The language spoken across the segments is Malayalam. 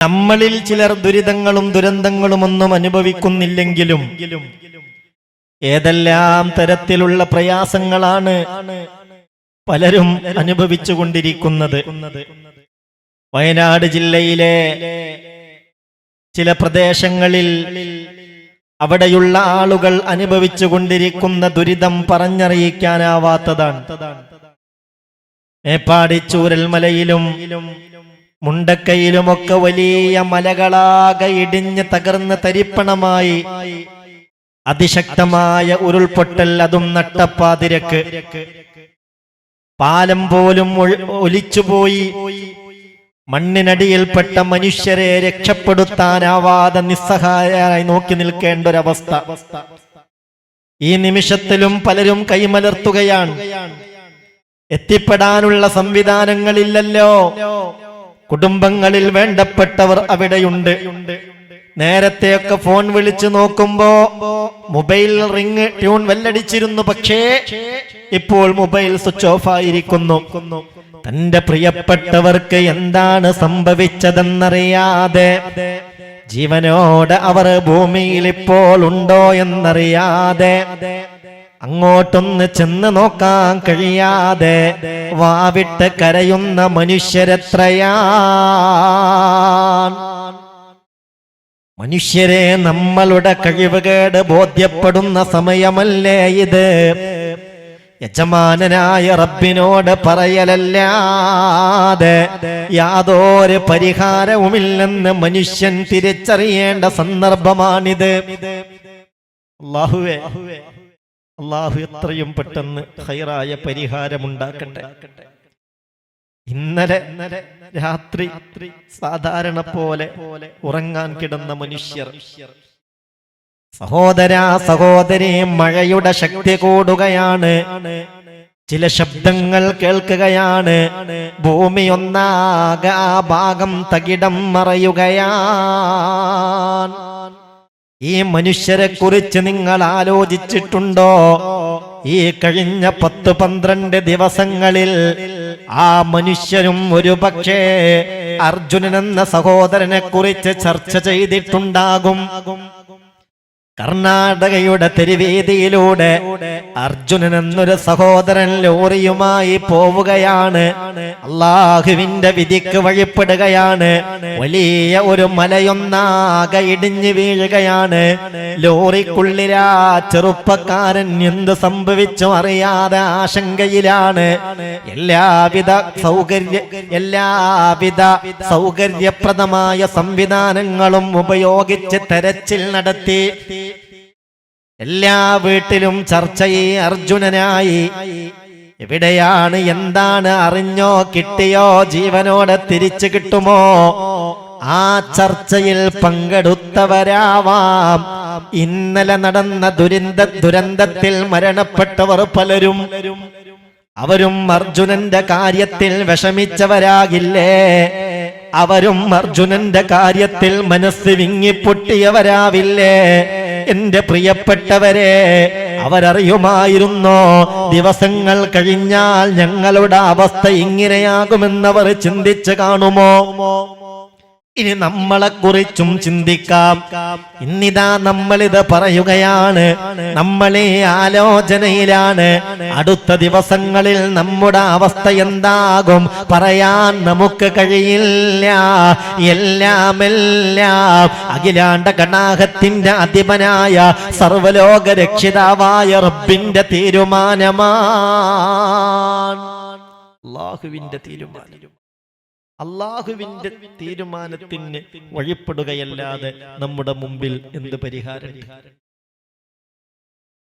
നമ്മളിൽ ചിലർ ദുരിതങ്ങളും ദുരന്തങ്ങളും ഒന്നും അനുഭവിക്കുന്നില്ലെങ്കിലും ഏതെല്ലാം തരത്തിലുള്ള പ്രയാസങ്ങളാണ് പലരും അനുഭവിച്ചു കൊണ്ടിരിക്കുന്നത് വയനാട് ജില്ലയിലെ ചില പ്രദേശങ്ങളിൽ അവിടെയുള്ള ആളുകൾ അനുഭവിച്ചു കൊണ്ടിരിക്കുന്ന ദുരിതം പറഞ്ഞറിയിക്കാനാവാത്തതാണ്. മേപ്പാടി ചൂരൽമലയിലും മുണ്ടക്കയിലുമൊക്കെ വലിയ മലകളാകെ ഇടിഞ്ഞ് തകർന്ന് തരിപ്പണമായി. അതിശക്തമായ ഉരുൾപൊട്ടൽ അതും നട്ടപ്പാതിരക്ക്. പാലം പോലും ഒലിച്ചുപോയി. മണ്ണിനടിയിൽപ്പെട്ട മനുഷ്യരെ രക്ഷപ്പെടുത്താനാവാതെ നിസ്സഹായരായി നോക്കി നിൽക്കേണ്ട ഒരവസ്ഥ ഈ നിമിഷത്തിലും പലരും കൈമലർത്തുകയാണ്. എത്തിപ്പെടാനുള്ള സംവിധാനങ്ങളില്ലല്ലോ. കുടുംബങ്ങളിൽ വേണ്ടപ്പെട്ടവർ അവിടെയുണ്ട്. നേരത്തെയൊക്കെ ഫോൺ വിളിച്ചു നോക്കുമ്പോ മൊബൈൽ റിങ് ട്യൂൺ വെല്ലടിച്ചിരുന്നു. പക്ഷേ ഇപ്പോൾ മൊബൈൽ സ്വിച്ച് ഓഫ് ആയിരിക്കുന്നു. തന്റെ പ്രിയപ്പെട്ടവർക്ക് എന്താണ് സംഭവിച്ചതെന്നറിയാതെ ജീവനോട് അവർ ഭൂമിയിൽ ഇപ്പോൾ ഉണ്ടോ എന്നറിയാതെ അങ്ങോട്ടൊന്ന് ചെന്ന് നോക്കാൻ കഴിയാതെ വാവിട്ട് കരയുന്ന മനുഷ്യരെത്രയാ മനുഷ്യരെ നമ്മളുടെ കഴിവുകേട് ബോധ്യപ്പെടുന്ന സമയമല്ലേ ഇത്? യജമാനനായ റബ്ബിനോട് പറയലല്ലാതെ യാതൊരു പരിഹാരവുമില്ലെന്ന് മനുഷ്യൻ തിരിച്ചറിയേണ്ട സന്ദർഭമാണിത്. അള്ളാഹുവേ അള്ളാഹു എത്രയും പെട്ടെന്ന് ഹൈറായ പരിഹാരമുണ്ടാക്കട്ടെ. ഇന്നലെ രാത്രി സാധാരണ പോലെ ഉറങ്ങാൻ കിടന്ന മനുഷ്യർ. സഹോദര സഹോദരി മഴയുടെ ശക്തി കൂടുകയാണ്. ചില ശബ്ദങ്ങൾ കേൾക്കുകയാണ്. ഭൂമി ഒന്നാകെ ഭാഗം തകിടം മറയുകയാണ്. ഈ മനുഷ്യരെ കുറിച്ച് നിങ്ങൾ ആലോചിച്ചിട്ടുണ്ടോ? ഈ കഴിഞ്ഞ പത്ത് പന്ത്രണ്ട് ദിവസങ്ങളിൽ ആ മനുഷ്യരും ഒരു പക്ഷേ അർജുനൻ എന്ന സഹോദരനെ കുറിച്ച് ചർച്ച ചെയ്തിട്ടുണ്ടാകും. കർണാടകയുടെ തെരുവേദിയിലൂടെ അർജുനൻ എന്നൊരു സഹോദരൻ ലോറിയുമായി പോവുകയാണ്. അള്ളാഹുവിന്റെ വിധിക്ക് വഴിപ്പെടുകയാണ്. വലിയ ഒരു മലയൊന്നാകെ ഇടിഞ്ഞു വീഴുകയാണ്. ലോറിക്കുള്ളിലാ ചെറുപ്പക്കാരൻ എന്ത് സംഭവിച്ചു അറിയാതെ ആശങ്കയിലാണ്. എല്ലാവിധ സൗകര്യ എല്ലാവിധ സൗകര്യപ്രദമായ സംവിധാനങ്ങളും ഉപയോഗിച്ച് തെരച്ചിൽ നടത്തി. എല്ലാ വീട്ടിലും ചർച്ചയെ അർജുനനായി. എവിടെയാണ് എന്താണ് അറിഞ്ഞോ കിട്ടിയോ ജീവനോടെ തിരിച്ചു കിട്ടുമോ? ആ ചർച്ചയിൽ പങ്കെടുത്തവരാവാം. ഇന്നലെ നടന്ന ദുരന്ത ദുരന്തത്തിൽ മരണപ്പെട്ടവർ പലരും. അവരും അർജുനന്റെ കാര്യത്തിൽ വിഷമിച്ചവരാകില്ലേ? അവരും അർജുനന്റെ കാര്യത്തിൽ മനസ്സ് വിങ്ങിപ്പൊട്ടിയവരാവില്ലേ? എന്റെ പ്രിയപ്പെട്ടവരെ അവരറിയുമായിരുന്നോ? ദിവസങ്ങൾ കഴിഞ്ഞാൽ ഞങ്ങളുടെ അവസ്ഥ ഇങ്ങനെയാകുമെന്നവർ ചിന്തിച്ചു കാണുമോ? ഇനി നമ്മളെ കുറിച്ചും ചിന്തിക്കാം. ഇന്നിതാ നമ്മളിത് പറയുകയാണ്. നമ്മളെ ആലോചനയിലാണ്. അടുത്ത ദിവസങ്ങളിൽ നമ്മുടെ അവസ്ഥ എന്താകും? പറയാൻ നമുക്ക് കഴിയില്ല. എല്ലാം എല്ലാം അഖിലാണ്ട കണാഹത്തിന്റെ അധിപനായ സർവലോക രക്ഷിതാവായ റബ്ബിന്റെ തീരുമാനമാണ് അള്ളാഹുവിന്റെ തീരുമാനം. അള്ളാഹുവിന്റെ തീരുമാനത്തിന് വഴിപ്പെടുകയല്ലാതെ നമ്മുടെ മുമ്പിൽ എന്ത് പരിഹാരം?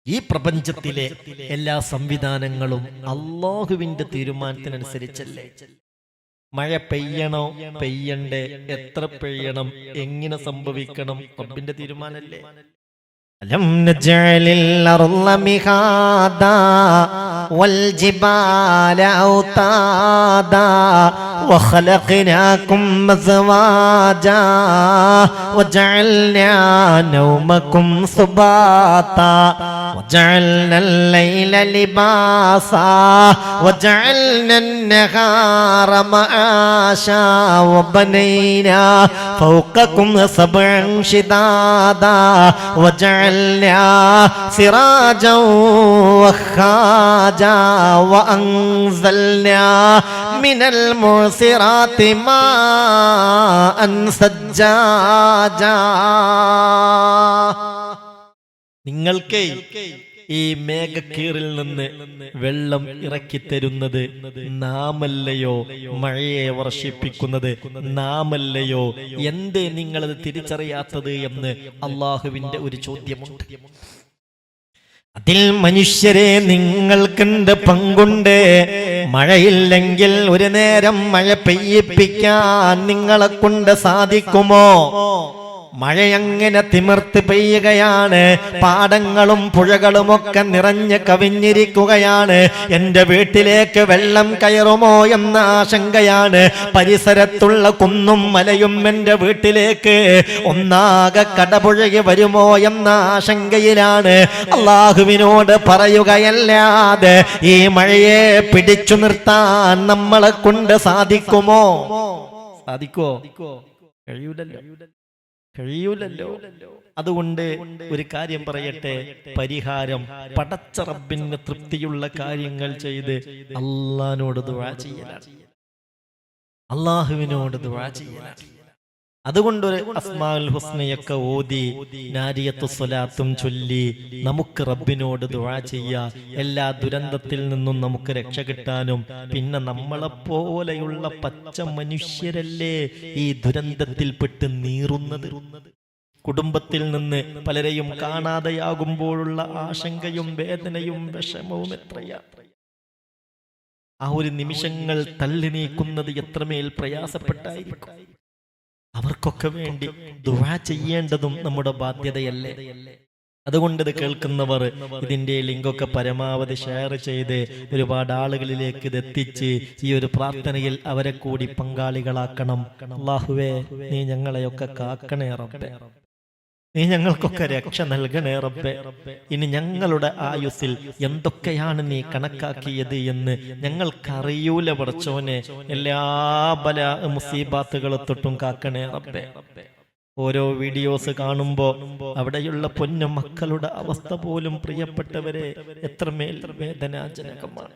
ഈ പ്രപഞ്ചത്തിലെ എല്ലാ സംവിധാനങ്ങളും അള്ളാഹുവിന്റെ തീരുമാനത്തിനനുസരിച്ചല്ലേ? മഴ പെയ്യണോ? പെയ്യണ്ടേ. എത്ര പെയ്യണം? എങ്ങനെ സംഭവിക്കണം? റബ്ബിന്റെ തീരുമാനല്ലേ? ألم نجعل الأرض مهادا والجبال أوتادا وخلقناكم أزواجا وجعلنا نومكم سباتا وجعلنا الليل لباسا وجعلنا النهار معاشا وبنينا فوقكم سبعا شدادا وجعلنا سراجا وخاجا وأنزلنا من المعصرات ماء سجاجا. നിങ്ങൾക്ക് ഈ മേഘക്കീറിൽ നിന്ന് വെള്ളം ഇറക്കി തരുന്നത് നാമല്ലയോ മഴയെ വർഷിപ്പിക്കുന്നത് നാമല്ലയോ? എന്തേ നിങ്ങളത് തിരിച്ചറിയാത്തത് എന്ന് അള്ളാഹുവിന്റെ ഒരു ചോദ്യമുണ്ട്. അതിൽ മനുഷ്യരെ നിങ്ങൾക്കെന്ത് പങ്കുണ്ട്. മഴയില്ലെങ്കിൽ ഒരു നേരം മഴ പെയ്യിപ്പിക്കാൻ നിങ്ങളെ കൊണ്ട് സാധിക്കുമോ? മഴയങ്ങനെ തിമിർത്ത് പെയ്യുകയാണ്. പാടങ്ങളും പുഴകളും ഒക്കെ നിറഞ്ഞ് കവിഞ്ഞിരിക്കുകയാണ്. എന്റെ വീട്ടിലേക്ക് വെള്ളം കയറുമോ എന്ന ആശങ്കയാണ്. പരിസരത്തുള്ള കുന്നും മലയും എന്റെ വീട്ടിലേക്ക് ഒന്നാകെ കടപുഴകി വരുമോ എന്ന ആശങ്കയിലാണ്. അള്ളാഹുവിനോട് പറയുകയല്ലാതെ ഈ മഴയെ പിടിച്ചു നിർത്താൻ നമ്മളെ കൊണ്ട് സാധിക്കുമോ? സാധിക്കോ കഴിയൂലല്ലോ. കഴിയൂലല്ലോ. അതുകൊണ്ട് ഒരു കാര്യം പറയട്ടെ പരിഹാരം പടച്ച റബ്ബിന് തൃപ്തിയുള്ള കാര്യങ്ങൾ ചെയ്ത് അള്ളഹാനോട് ദുആ ചെയ്യലാണ്. അള്ളാഹുവിനോട് ദുആ ചെയ്യലാണ്. അതുകൊണ്ടൊരു അസ്മാൽ ഹുസ്നയൊക്കെ ഓതി നാരിയത്തു സ്വലാത്തും ചൊല്ലി നമുക്ക് റബ്ബിനോട് ദുഴ ചെയ്യ. എല്ലാ ദുരന്തത്തിൽ നിന്നും നമുക്ക് രക്ഷ കിട്ടാനും. പിന്നെ നമ്മളെപ്പോലെയുള്ള പച്ച മനുഷ്യരല്ലേ ഈ ദുരന്തത്തിൽ ദുരന്തത്തിൽപ്പെട്ട് നീറുന്നത്? കുടുംബത്തിൽ നിന്ന് പലരെയും കാണാതെയാകുമ്പോഴുള്ള ആശങ്കയും വേദനയും വിഷമവും എത്രയാ? ആ ഒരു നിമിഷങ്ങൾ തള്ളി നീക്കുന്നത് എത്രമേൽ പ്രയാസപ്പെട്ടായിരിക്കും? അവർക്കൊക്കെ വേണ്ടി ദുവാ ചെയ്യേണ്ടതും നമ്മുടെ ബാധ്യതയല്ലേ? അതുകൊണ്ട് ഇത് കേൾക്കുന്നവർ ഇതിന്റെ ലിങ്കൊക്കെ പരമാവധി ഷെയർ ചെയ്ത് ഒരുപാട് ആളുകളിലേക്ക് ഇത് എത്തിച്ച് ഈ ഒരു പ്രാർത്ഥനയിൽ അവരെ കൂടി പങ്കാളികളാക്കണം. അള്ളാഹുവേ നീ ഞങ്ങളെയൊക്കെ കാക്കണേ റബ്ബേ. നീ ഞങ്ങൾക്കൊക്കെ രക്ഷ നൽകണേ റബ്ബെ. ഇനി ഞങ്ങളുടെ ആയുസ്സിൽ എന്തൊക്കെയാണ് നീ കണക്കാക്കിയത് എന്ന് ഞങ്ങൾക്കറിയൂല പടച്ചോനെ. എല്ലാ ബല മുസീബാത്തുകളെ തൊട്ടും കാക്കണേ റബ്ബെ. ഓരോ വീഡിയോസ് കാണുമ്പോ അവിടെയുള്ള പൊന്നു മക്കളുടെ അവസ്ഥ പോലും പ്രിയപ്പെട്ടവരെ എത്രമേൽ വേദനാജനകമാണ്.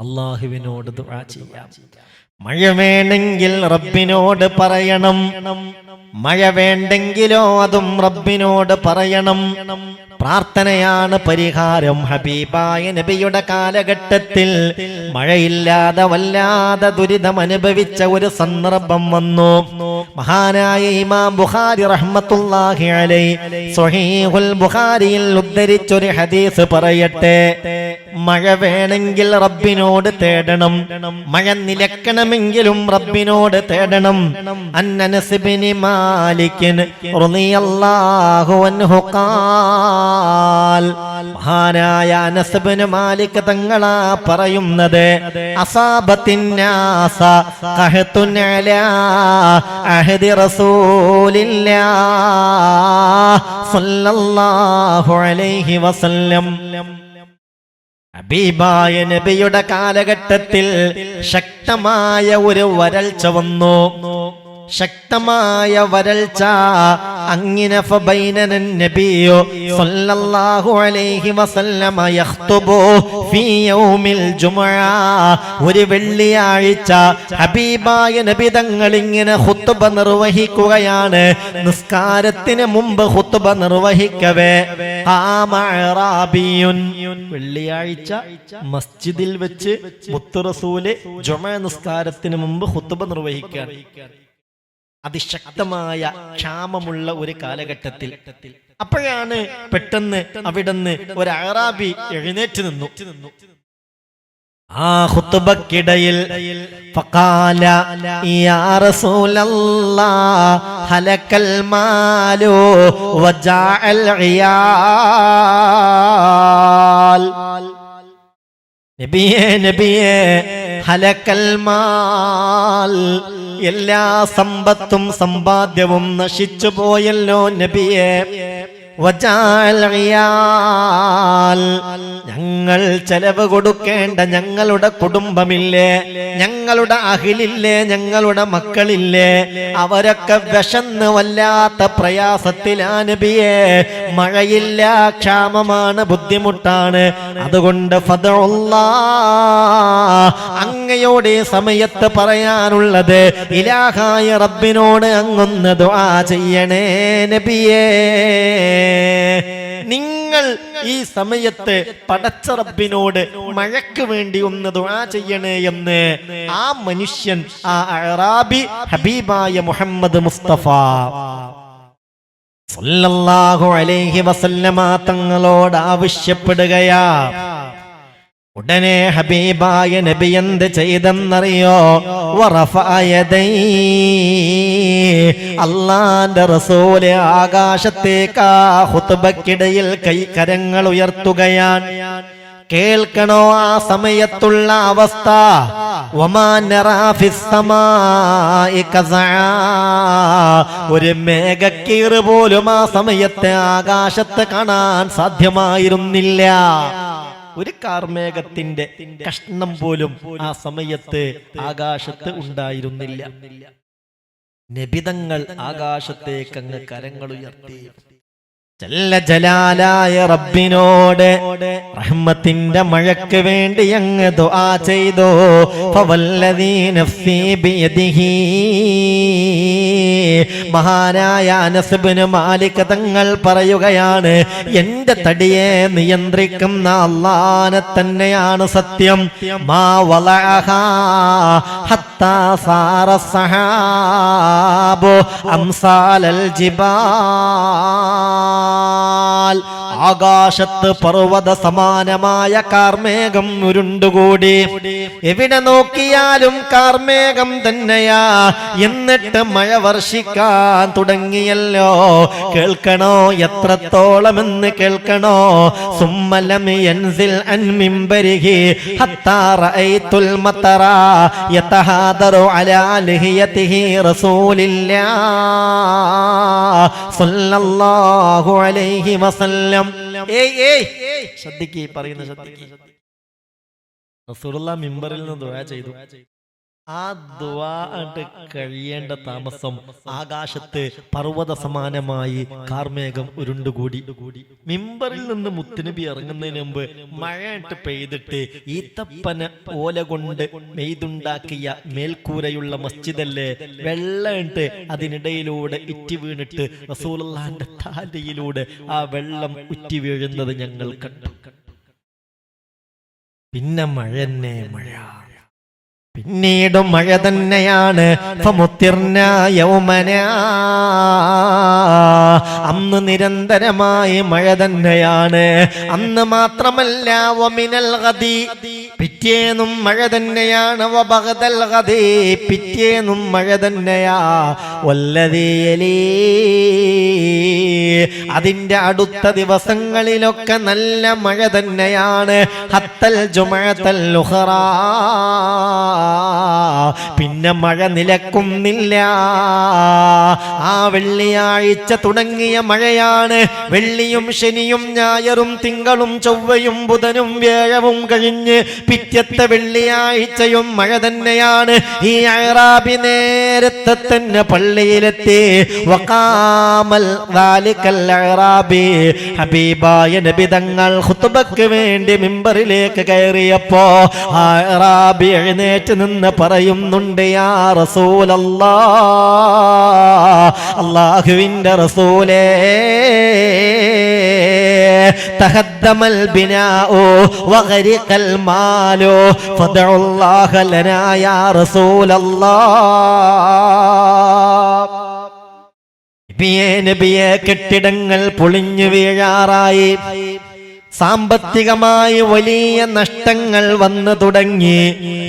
അള്ളാഹുവിനോട് ദുആ ചെയ്യാം. മഴ വേണമെങ്കിൽ റബ്ബിനോട് പറയണം. മഴ വേണ്ടെങ്കിലോ അതും റബ്ബിനോട് പറയണം. പ്രാർത്ഥനയാണ് പരിഹാരം. ഹബീബായ നബിയുടെ കാലഘട്ടത്തിൽ മഴയില്ലാതെ വല്ലാതെ ദുരിതം അനുഭവിച്ച ഒരു സന്ദർഭം വന്നു. മഹാനായ ഇമാം ബുഖാരി റഹ്മത്തുള്ളാഹി അലൈ ബുഖാരിയിൽ ഉദ്ധരിച്ചൊരു ഹദീസ് പറയട്ടെ. മഴ വേണമെങ്കിൽ റബ്ബിനോട് തേടണം. മഴ നിലക്കണമെങ്കിലും റബ്ബിനോട് തേടണം. അന്നനസിബിനി മാലിക്കിന് മഹാനായ അനസ്ബിന് മാലിക് തങ്ങളാ പറയുന്നത് അസാബത്തിന്നാസ അഹദി റസൂലില്ല സല്ലല്ലാഹു അലൈഹി വസല്ലം. ഹബീബായ നബിയുടെ കാലഘട്ടത്തിൽ ശക്തമായ ഒരു വരൾച്ച വന്നു. ശക്തമായ വരൾച്ച അങ്ങനെ നബിയോ സല്ലല്ലാഹു അലൈഹി വസല്ലമ യഖ്തുബു ഫീ ജുമുഅ. ഒരു വെള്ളിയാഴ്ച ഹബീബായ നബി തങ്ങൾ ഇങ്ങനെ ഖുത്ബ നിർവഹിക്കുകയാണ്. നിസ്കാരത്തിന് മുമ്പ് ഖുത്ബ നിർവഹിക്കവേ. വെള്ളിയാഴ്ച മസ്ജിദിൽ വെച്ച് മുത്തുറസൂൽ ജുമ നിസ്കാരത്തിന് മുമ്പ് ഖുത്ബ നിർവഹിക്കുകയാണ് അതിശക്തമായ ക്ഷാമമുള്ള ഒരു കാലഘട്ടത്തിൽ അപ്പോഴാണ് പെട്ടെന്ന് അവിടുന്ന് ഒരു അറാബി എഴുന്നേറ്റ് നിന്നു. ആ ഖുത്ബക്കിടയിൽ ഫഖാല യാ റസൂലല്ലാ ഹലക്കൽ മാലു വജാഅൽ ഇയാൽ. നബിയേ നബിയേ എല്ലാ സമ്പത്തും സമ്പാദ്യവും നശിച്ചു പോയല്ലോ നബിയെ. ഞങ്ങൾ ചെലവ് കൊടുക്കേണ്ട ഞങ്ങളുടെ കുടുംബമില്ലേ? ഞങ്ങളുടെ അഹിലില്ലേ ഞങ്ങളുടെ മക്കളില്ലേ? അവരൊക്കെ വിശന്ന് വല്ലാത്ത പ്രയാസത്തിലാ നബിയെ. മഴയില്ല ക്ഷാമമാണ് ബുദ്ധിമുട്ടാണ്. അതുകൊണ്ട് അങ്ങയോടെ സമയത്ത് പറയാനുള്ളത് ഇലാഹായ റബ്ബിനോട് അങ്ങൊന്ന് ദുആ ചെയ്യണേ നബിയേ. നിങ്ങൾ ഈ സമയത്ത് പടച്ച റബ്ബിനോട് മഴയ്ക്ക് വേണ്ടി ഒന്ന് ദുആ ചെയ്യണേ എന്ന് ആ മനുഷ്യൻ ആ അറാബി ഹബീബായ മുഹമ്മദ് മുസ്തഫ. സല്ലല്ലാഹു അലൈഹി വസല്ലമ തങ്ങളോട് ആവശ്യപ്പെടുകയാ ഉടനെ ഹബീബായ നബി എന്ത് ചെയ്തെന്നറിയോ. അള്ളാന്റെ റസൂൽ ആകാശത്തേക്കാ ഹുത്തുബക്കിടയിൽ കൈ കരങ്ങൾ ഉയർത്തുകയാണ് കേൾക്കണോ ആ സമയത്തുള്ള അവസ്ഥ? ഒരു മേഘക്കീറ് പോലും ആ സമയത്തെ ആകാശത്ത് കാണാൻ സാധ്യമായിരുന്നില്ല. ഒരു കാർമേഘത്തിന്റെ കഷ്ണം പോലും ആ സമയത്ത് ആകാശത്ത് ഉണ്ടായിരുന്നില്ല. നിബിതങ്ങൾ ആകാശത്തേക്കങ്ങ് ജല്ല ജലാലായ റബ്ബിനോട് റഹ്മത്തിന്റെ മഴക്ക് വേണ്ടി അങ്ങ് ദുആ ചെയ്തോ. ഫവല്ലദീ നഫ്സി ബിയദിഹി. മഹാനായ അനസ് ഇബ്നു മാലിക് തങ്ങൾ പറയുകയാണ് എന്റെ തടിയെ നിയന്ത്രിക്കുന്ന അള്ളാനെ തന്നെയാണ് സത്യം. മാ സഹാബു അംസാലൽ قال ആകാശത്ത് പർവത സമാനമായ കാർമേഘം ഉരുണ്ടുകൂടി. എവിടെ നോക്കിയാലും കാർമേഘം തന്നെയാ. എന്നിട്ട് മഴ വർഷിക്കാൻ തുടങ്ങിയല്ലോ. കേൾക്കണോ? എത്രത്തോളം എന്ന് കേൾക്കണോ? സുമ്മലം യൻസിൽ അൻ മിമ്പരിഹി ഹത്താ റഅയ്തുൽ മത്തറ യതഹാദറു അലാ റസൂലില്ലാ. സല്ലല്ലാഹു അലൈഹി വസല്ലം. ശ്രദ്ധിക്കേ. പറയുന്ന ശ്രദ്ധിക്കേ. റസൂലുള്ള മിമ്പറിൽ നിന്ന് ദുആ ചെയ്തു. ആ ദുആ ആയിട്ട് കഴിയേണ്ട താമസം ആകാശത്ത് പർവത സമാനമായി കാർമേഘം ഉരുണ്ടുകൂടി. മിമ്പറിൽ നിന്ന് മുത്തുനബി ഇറങ്ങുന്നതിന് മുമ്പ് മഴയായിട്ട് പെയ്തിട്ട് ഈത്തപ്പന ഓല കൊണ്ട് മെയ്തുണ്ടാക്കിയ മേൽക്കൂരയുള്ള മസ്ജിദല്ലേ വെള്ളമിട്ട് അതിനിടയിലൂടെ ഇറ്റി വീണിട്ട് റസൂലുള്ളാന്റെ താലയിലൂടെ ആ വെള്ളം ഉറ്റി വീഴുന്നത് ഞങ്ങൾ കണ്ടു. പിന്നെ മഴ തന്നെ മഴ പിന്നീടും മഴ തന്നെയാണ്. അന്ന് നിരന്തരമായി മഴ തന്നെയാണ്. അന്ന് മാത്രമല്ല വമിനൽ ഗദി പിറ്റേന്നും മഴ തന്നെയാണ് പിറ്റേന്നും മഴ തന്നെയാ. വല്ലതീ അതിന്റെ അടുത്ത ദിവസങ്ങളിലൊക്കെ നല്ല മഴ തന്നെയാണ്. ഹത്തൽ ജുമഴത്തൽ ഉഖറാ. പിന്നെ മഴ നിലക്കുന്നില്ല. ആ വെള്ളിയാഴ്ച തുടങ്ങിയ മഴയാണ്. വെള്ളിയും ശനിയും ഞായറും തിങ്കളും ചൊവ്വയും ബുധനും വ്യാഴവും കഴിഞ്ഞ് പിറ്റത്തെ വെള്ളിയാഴ്ചയും മഴ തന്നെയാണ്. ഈ അറാബി നേരത്തെ തന്നെ പള്ളിയിലെത്തി. അഹ്റാബി. ഹബീബായ നബി തങ്ങൾ ഖുത്ബക്ക് വേണ്ടി മിമ്പറിലേക്ക് കയറിയപ്പോ ആ എഴുന്നേറ്റ് നിന്ന് പറയുന്നുണ്ട് യാ റസൂലല്ലാ അള്ളാഹുവിന്റെ റസൂലേ. തഹദ്ദമൽ വഗരിഖൽ മാലോ റസൂലല്ലാഹ്. കെട്ടിടങ്ങൾ പൊളിഞ്ഞു വീഴാറായി. സാമ്പത്തികമായി വലിയ നഷ്ടങ്ങൾ വന്നു തുടങ്ങി.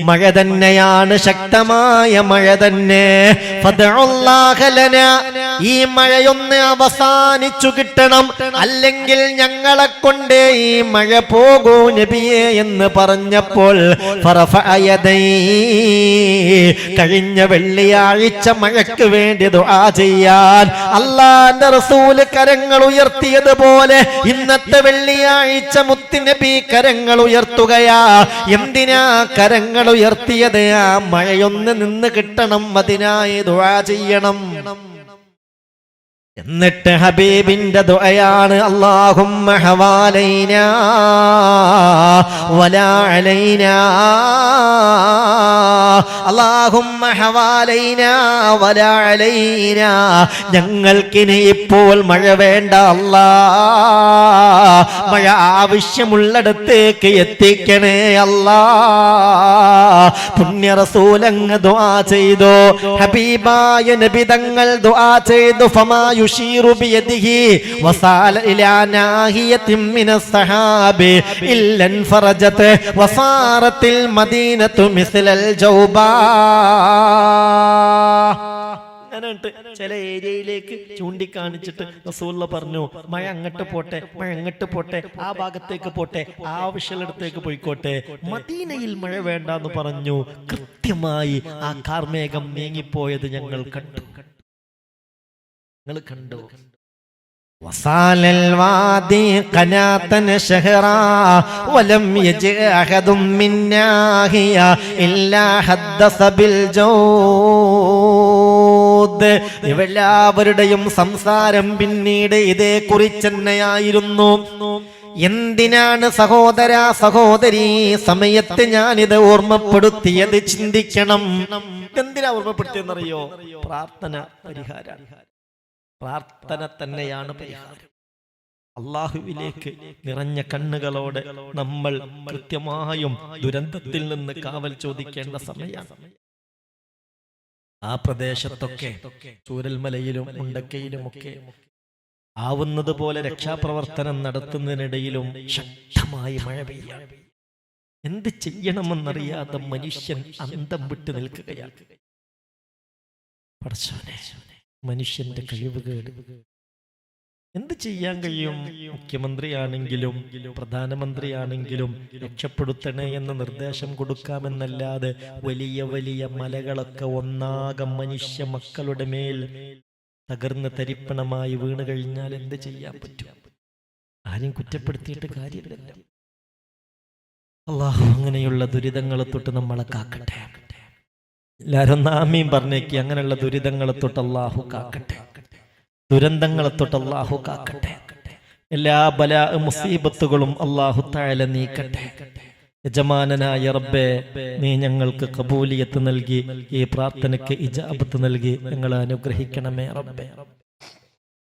മഴ തന്നെയാണ് ശക്തമായ മഴ തന്നെ. ഈ മഴയൊന്ന് അവസാനിച്ചു കിട്ടണം. അല്ലെങ്കിൽ ഞങ്ങളെ കൊണ്ട് ഈ മഴ പോകൂ നബിയെ എന്ന് പറഞ്ഞപ്പോൾ കഴിഞ്ഞ വെള്ളിയാഴ്ച മഴയ്ക്ക് വേണ്ടി ദുആ ചെയ്യാൻ അള്ളാന്റെ റസൂൽ കരങ്ങൾ ഉയർത്തിയതുപോലെ ഇന്നത്തെ വെള്ളിയാഴ്ച മുത്തുനബി കരങ്ങൾ ഉയർത്തുകയാ. എന്തിനാ കരങ്ങൾ ഉയർത്തിയത്? ആ മഴയൊന്ന് നിന്ന് കിട്ടണം അതിനായി ദുആ ചെയ്യണം. എന്നിട്ട് ഹബീബിന്റെ ദുആയാണ് അല്ലാഹുമ്മ ഹവാലൈനാ വലാ അലൈനാ അല്ലാഹുമ്മ വലാ അലൈനാ ഞങ്ങൾക്കിനി ഇപ്പോൾ മഴ വേണ്ട അല്ലാ മഴ ആവശ്യമുള്ളിടത്തേക്ക് എത്തിക്കണേ അല്ലാ പുണ്യ റസൂലങ്ങ് ദുആ ചെയ്തു ഹബീബായ നബി തങ്ങൾ ദുആ ചെയ്തു ഫമാ ചില ഏരിയയിലേക്ക് ചൂണ്ടിക്കാണിച്ചിട്ട് റസൂള്ള പറഞ്ഞു മഴ അങ്ങോട്ട് പോട്ടെ മഴ അങ്ങോട്ട് പോട്ടെ ആ ഭാഗത്തേക്ക് പോട്ടെ ആവശ്യമുള്ളിടത്തേക്ക് പോയിക്കോട്ടെ. മദീനയിൽ മഴ വേണ്ടെന്ന് പറഞ്ഞു കൃത്യമായി ആ കാർമേഘം നീങ്ങിപ്പോയത് ഞങ്ങൾ കണ്ടു. നിങ്ങൾ കണ്ടു وصال الوادي قناة شهرا ولم يجئ أحد من ناهية إلا حدث بالجود ഇവെല്ലാവരുടെയും സംസാരം പിന്നീട് ഇതേ കുറിച്ചെന്നെയായിരുന്നു എന്തിനാണ് സഹോദര സഹോദരി സമയത്ത് ഞാനിത് ഓർമ്മപ്പെടുത്തിയത് ചിന്തിക്കണം എന്തിനാ ഓർമ്മപ്പെടുത്തിയെന്നറിയോ പ്രാർത്ഥന പരിഹാരം പ്രാർത്ഥന തന്നെയാണ് പരിഹാരം. അള്ളാഹുവിലേക്ക് നിറഞ്ഞ കണ്ണുകളോടെ നമ്മൾ കൃത്യമായും ദുരന്തത്തിൽ നിന്ന് കാവൽ ചോദിക്കേണ്ട സമയമാണ്. ആ പ്രദേശത്തൊക്കെ ചൂരൽമലയിലും മുണ്ടക്കയിലുമൊക്കെ ആവുന്നത് പോലെ രക്ഷാപ്രവർത്തനം നടത്തുന്നതിനിടയിലും ശക്തമായി മഴ പെയ്യാണ്. എന്ത് ചെയ്യണമെന്നറിയാതെ മനുഷ്യൻ അന്തം വിട്ടു നിൽക്കുകയാണ്. മനുഷ്യന്റെ കഴിവുകേട് എന്ത് ചെയ്യാൻ കഴിയും? മുഖ്യമന്ത്രിയാണെങ്കിലും പ്രധാനമന്ത്രിയാണെങ്കിലും രക്ഷപ്പെടുത്തണേ എന്ന് നിർദ്ദേശം കൊടുക്കാമെന്നല്ലാതെ വലിയ വലിയ മലകളൊക്കെ ഒന്നാകെ മനുഷ്യ മക്കളുടെ മേൽ തകർന്ന് തരിപ്പണമായി വീണ് കഴിഞ്ഞാൽ എന്ത് ചെയ്യാൻ പറ്റും? ആരും കുറ്റപ്പെടുത്തിയിട്ട് കാര്യമില്ല. അള്ളാഹു അങ്ങനെയുള്ള ദുരിതങ്ങളെ തൊട്ട് നമ്മളെ കാക്കട്ടെ. എല്ലാരും നാമീം പറഞ്ഞേക്ക്. അങ്ങനെയുള്ള ദുരിതങ്ങളെ തൊട്ട് അള്ളാഹു കാക്കട്ടെ. ദുരന്തങ്ങളെ തൊട്ട് അള്ളാഹു കാക്കട്ടെ. എല്ലാ ബല മുസീബത്തുകളും അള്ളാഹു താഴെ നീക്കട്ടെ. യജമാനനായ റബ്ബേ നീ ഞങ്ങൾക്ക് കബൂലിയത്ത് നൽകി ഈ പ്രാർത്ഥനയ്ക്ക് ഇജാബത്ത് നൽകി ഞങ്ങളെ അനുഗ്രഹിക്കണമേ റബ്ബേ.